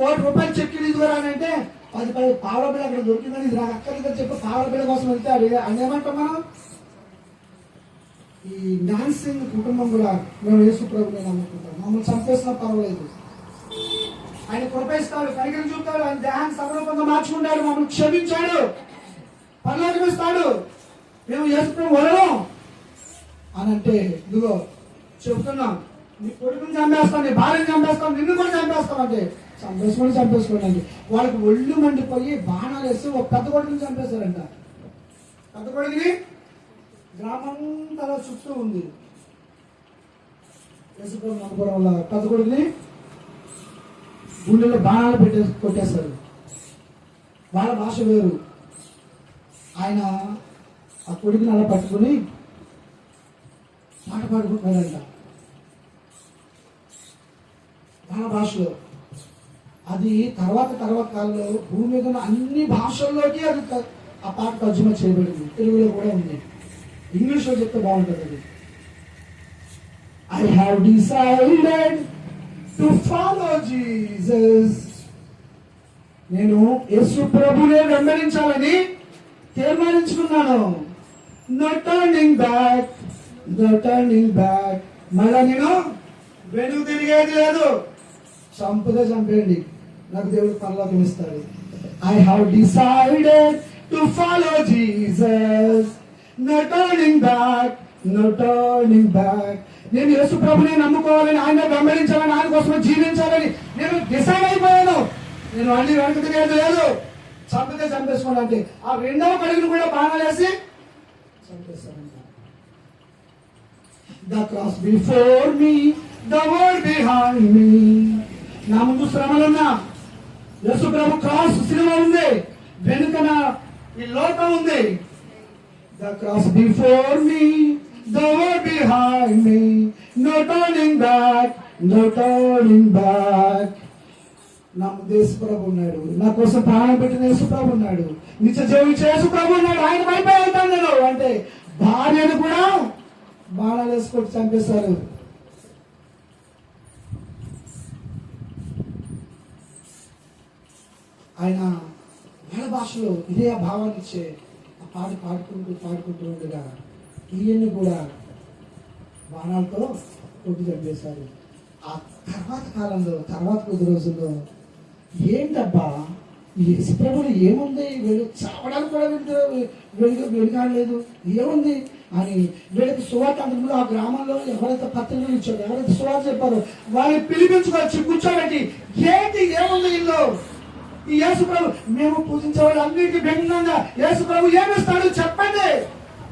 కోటి రూపాయలు చెక్ ఇదిగోరా అని అంటే పది పది పావుల బిళ్ళ అక్కడ దొరికిందని ఇది నాకు అక్కర్లేదని చెప్పి పావుల బిళ్ళ కోసం వెళ్తే అది అని ఏమంటాం మనం? ఈ డాన్సింగ్ కుటుంబం కూడా మేము యేసు నేను అనుకుంటాం. మమ్మల్ని చంపేసినా పర్వాలేదు. ఆయన కృపేస్తాడు కరిగిరి చూపుతాడు ఆయన దేహాన్ని సమరూపంగా మార్చుకుంటాడు మమ్మల్ని క్షమించాడు పరలోకం ఇస్తాడు మేము యేసు ప్రభు వదలం అని అంటే ఇదిగో చెప్తున్నాం. నీ కొడుకుని చంపేస్తాం నీ భార్యను చంపేస్తాం నిన్ను కూడా చంపేస్తాం అంటే చంపేసుకొని చంపేసుకోండి అండి వాళ్ళకి ఒళ్ళు మండిపోయి బాణాలు వేసి ఒక పెద్ద కొడుకుని చంపేశారంట. పెద్ద కొడుకుని గ్రామంతా చుట్టూ ఉంది. యేసుప్రభు వల్ల పెద్ద కొడుకుని గుండెలో బాణాలు పెట్టే కొట్టేస్తారు వాళ్ళ భాష వేరు. ఆయన ఆ కొడుకుని అలా పట్టుకుని పాట పాడుకుంటున్నాడంట. ఆంగ్ల భాషలో. అది తర్వాత తర్వాత కాలంలో భూమి మీద ఉన్న అన్ని భాషల్లోకి అది ఆ పాట తర్జుమా చేయబడింది. తెలుగులో కూడా ఉంది. ఇంగ్లీష్లో చెప్తే బాగుంటుంది అది. I have decided to follow Jesus నేను యేసు ప్రభునే వెంబడించాలని తీర్మానించుకున్నాను. No turning back no turning back మళ్ళా నేను వెనుక తిరిగేది లేదు. చంపుదే చంపేయండి. నాకు దేవుడు పరలోకం ఇస్తాడు I have decided to follow Jesus no turning back no turning back నేను యేసు ప్రభుని నమ్ముకోవాలని ఆయన వెంబడించాలని ఆయన కోసం జీవించాలని నేను డిసైడ్ అయిపోయాను. నేను అన్ని వెనక తిరిగేది లేదు. చంపితే చంపేసుకోండి అంటే ఆ రెండవ కడుగును కూడా బాణాలు వేసి చంపేస్తారంట the cross before me the world behind. నా ముందు శ్రమలున్నా యేసు ప్రభు క్రాస్ సినిమా ఉంది. వెనుక నా ఈ లోకం ఉంది. The cross before me the world behind me. No turning back no turning back. నా ముందు యేసు ప్రభు ఉన్నాడు. నా కోసం ప్రాణం పెట్టిన యేసు ప్రభు ఉన్నాడు. నిత్య జీవించే యేసు ప్రభు ఉన్నాడు. ఆయన భయపడి వెళ్తాను నేను. అంటే భార్యను కూడా బాణాలు వేసుకొని చంపేశారు. ఆయన వాళ్ళ భాషలో ఇదే ఆ భావాన్ని ఇచ్చే ఆ పాట పాడుకుంటూ పాడుకుంటూ ఉండగా ఈయన్ని కూడా బాణాలతో కొట్టి చంపేశారు. ఆ తర్వాత కాలంలో తర్వాత కొద్ది రోజుల్లో ఏంటబ్బా ఈ ఏముంది? వీళ్ళు చావడానికి కూడా వీళ్ళు వెనుకాడలేదు. ఏముంది? అని వీళ్ళకి సువార్త అందులో ఆ గ్రామంలో ఎవరైతే పత్రికలు ఇచ్చారో ఎవరైతే సువార్త చెప్పారో వాళ్ళని పిలిపించుకొచ్చి కూర్చోబెట్టి ఏంటి? ఏముంది ఇల్లు ఈ యేసు ప్రభు మేము పూజించే వాళ్ళు అన్నిటికీ భిన్నంగా యేసు ప్రభు ఏమిస్తాడు చెప్పండి.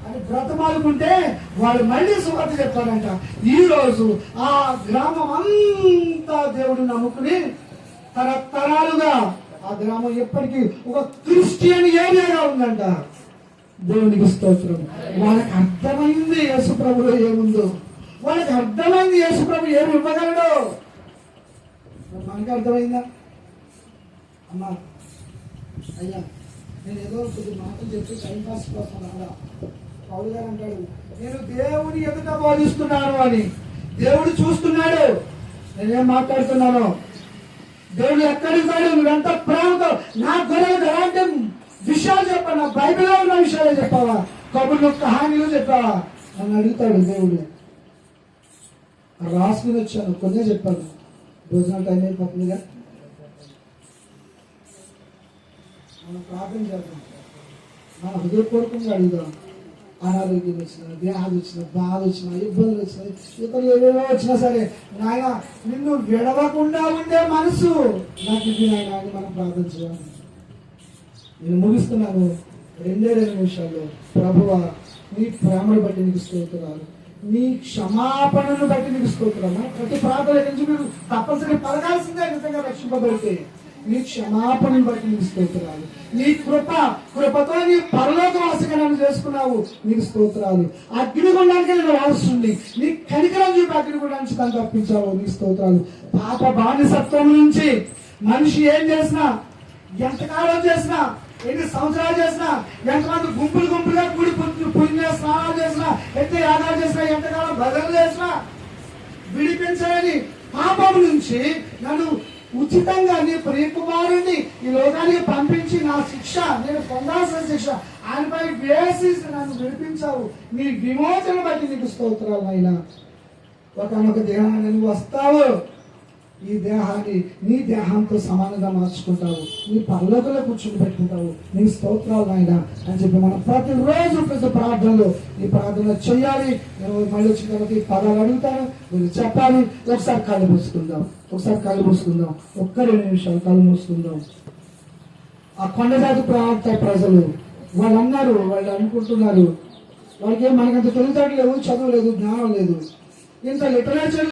అని బ్రతమాలుకుంటే వాళ్ళు మళ్ళీ సువార్త చెప్తారంట ఈ రోజు ఆ గ్రామం అంతా దేవుడు నమ్ముకుని తరతరాలుగా ఆ గ్రామం ఎప్పటికీ ఒక క్రిస్టియన్ ఏరియాగా ఉందంట. దేవునికి స్తోత్రం. వాళ్ళకి అర్థమైంది యేసు ప్రభులో ఏముందో. వాళ్ళకి అర్థమైంది యేసు ప్రభు ఏమి ఇవ్వగలడు. మనకి అర్థమైందా? అమ్మ. అయ్యా నేను ఏదో కొద్ది మాటలు చెప్పి టైం పాస్ కోసం అలా పౌరు గారు అంటాడు నేను దేవుని ఎదుట బోధిస్తున్నాను అని. దేవుడు చూస్తున్నాడు. నేనేం మాట్లాడుతున్నాను? దేవుడు ఎక్కడున్నాడు నువ్వెంత ప్రేమతో నా గొడవకు ఎలాంటి విషయాలు చెప్పా నా బైబిల్లో ఉన్న విషయాలు చెప్పావా? కబుర్లు కహానీలు చెప్పావా? నన్ను అడుగుతాడు దేవుడు. రాసుకుని వచ్చాను. కొన్నే చెప్పాను. భోజనం టైం అయిపోతుందిగా మనం ప్రార్థన చేద్దాం. మన హృదయపూర్వకంగా అడుగుదాం. అనారోగ్యం వచ్చిన వ్యాధి వచ్చిన బాధ వచ్చిన ఇబ్బందులు వచ్చిన ఇతరులు ఏవేవో వచ్చినా సరే నాయన నిన్ను విడవకుండా ఉండే మనసు నాకు ఇది నాయన అని మనం ప్రార్థన చేయాలి. నేను ముగిస్తున్నాను. రెండే రెండు నిమిషాల్లో ప్రభువ నీ ప్రేమను బట్టి నీకు స్తోత్రాలు. నీ క్షమాపణను బట్టి నీకు స్తోత్రాలు. ప్రతి ప్రార్థన నుంచి మీరు తప్పనిసరి పలకాల్సిందే నిజంగా రక్షింపబడితే? నీ క్షమాపణను బట్టి నీకు స్తోత్రాలు. నీ కృప కృపతో నీ పరలోక వాసిగా చేసుకున్నావు. నీకు స్తోత్రాలు. అగ్నిగుండానికి నేను రాస్తుంది నీ కనికరం చూపి అగ్నిగుండానికి దాన్ని తప్పించావు. నీకు స్తోత్రాలు. పాప బానిసత్వం నుంచి మనిషి ఏం చేసినా ఎంతకాలం చేసినా ఎన్ని సంవత్సరాలు చేసినా ఎంతమంది గుంపులు గుంపులుగా కూడి పుణ్య- పుణ్య స్నానాలు చేసినా ఎంత యాగాలు చేసినా ఎంతకాలం భజనలు చేసినా విడిపించాలని పాపం నుంచి నన్ను ఉచితంగా నీ ప్రియకుమారుణ్ణి ఈ లోకానికి పంపించి నా శిక్ష నేను పొందాల్సిన శిక్ష. ఆయనపై వేసి నన్ను విడిపించావు. నీ విమోచన బట్టి నీకు స్తోత్రాలు అయినా ఒకనొక దేహాన్ని నువ్వు వస్తావు. ఈ దేహాన్ని నీ దేహంతో సమానంగా మార్చుకుంటావు. నీ పర్లోకంలో కూర్చుని పెట్టుకుంటావు. నీ స్తోత్రాలు ఆయన అని చెప్పి మనం ప్రతిరోజు ప్రతి ప్రార్థనలో ఈ ప్రార్థన చేయాలి మళ్ళీ వచ్చిన తర్వాత ఈ పదాలు అడుగుతాను. మీరు చెప్పాలి. ఒకసారి కళ్ళు మూసుకుందాం. ఒకసారి కళ్ళు మూసుకుందాం. ఒక్క రెండు నిమిషాలు కళ్ళు మూసుకుందాం. ఆ కొండజాతి ప్రాంత ప్రజలు వాళ్ళు అన్నారు వాళ్ళు అనుకుంటున్నారు. వాళ్ళకి మనకంత తెలివితేటలు లేవు చదువు లేదు జ్ఞానం లేదు. ఇంత లిటరేచర్